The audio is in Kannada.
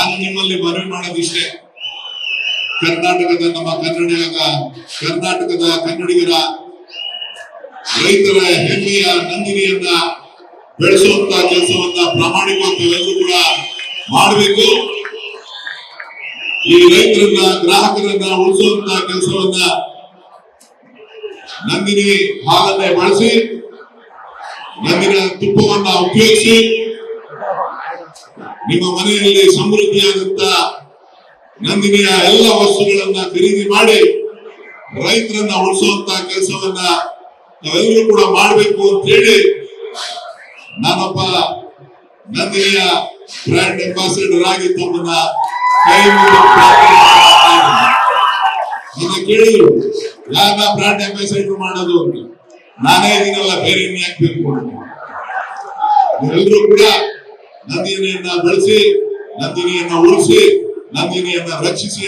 ನಾನು ನಿಮ್ಮಲ್ಲಿ ಮನವಿ ಮಾಡೋದಿಷ್ಟೇ. ಕರ್ನಾಟಕದ ನಮ್ಮ ಕನ್ನಡಿಗ, ಕರ್ನಾಟಕದ ಕನ್ನಡಿಗರ ರೈತರ ಹೆಮ್ಮೆಯ ನಂದಿನಿಯನ್ನ ಬೆಳೆಸುವಂತ ಕೆಲಸವನ್ನ ಪ್ರಾಮಾಣಿಕವಾಗಿ ಎಲ್ಲರೂ ಕೂಡ ಮಾಡಬೇಕು. ಈ ರೈತರನ್ನ, ಗ್ರಾಹಕರನ್ನ ಉಳಿಸುವಂತ ಕೆಲಸವನ್ನ ನಂದಿನಿ ಹಾಲನ್ನೇ ಬಳಸಿ ನಂದಿನ ತುಪ್ಪವನ್ನ ಉಪಯೋಗಿಸಿ ನಿಮ್ಮ ಮನೆಯಲ್ಲಿ ಸಮೃದ್ಧಿಯಾದಂತ ನಂದಿನಿಯ ಎಲ್ಲ ವಸ್ತುಗಳನ್ನ ಖರೀದಿ ಮಾಡಿ ರೈತರನ್ನ ಉಳಿಸುವಂತ ಕೆಲಸವನ್ನ ನಾವೆಲ್ಲರೂ ಕೂಡ ಮಾಡಬೇಕು ಅಂತ ಹೇಳಿ ನಾನೊಬ್ಬ ನಂದಿನಿಯ ಬ್ರ್ಯಾಂಡ್ ಅಂಬಾಸಿಡರ್ ಆಗಿ ತಮ್ಮನ್ನ ಕೈ. ನನ್ನ ಕೇಳಿದ್ರು ಯಾರ ಬ್ರ್ಯಾಂಡ್ ಅಂಬಾಸಿಡರ್ ಮಾಡೋದು ಅಂತ ನಾನೇ ಇದೀನಲ್ಲ, ಬೇರೆ ಯಾಕೆ ಎಲ್ಲರೂ ಕೂಡ ನಂದಿನಿಯನ್ನ ಬೆಳೆಸಿ ನಂದಿನಿಯನ್ನ ಉಳಿಸಿ ನಂದಿನಿಯನ್ನ ರಕ್ಷಿಸಿ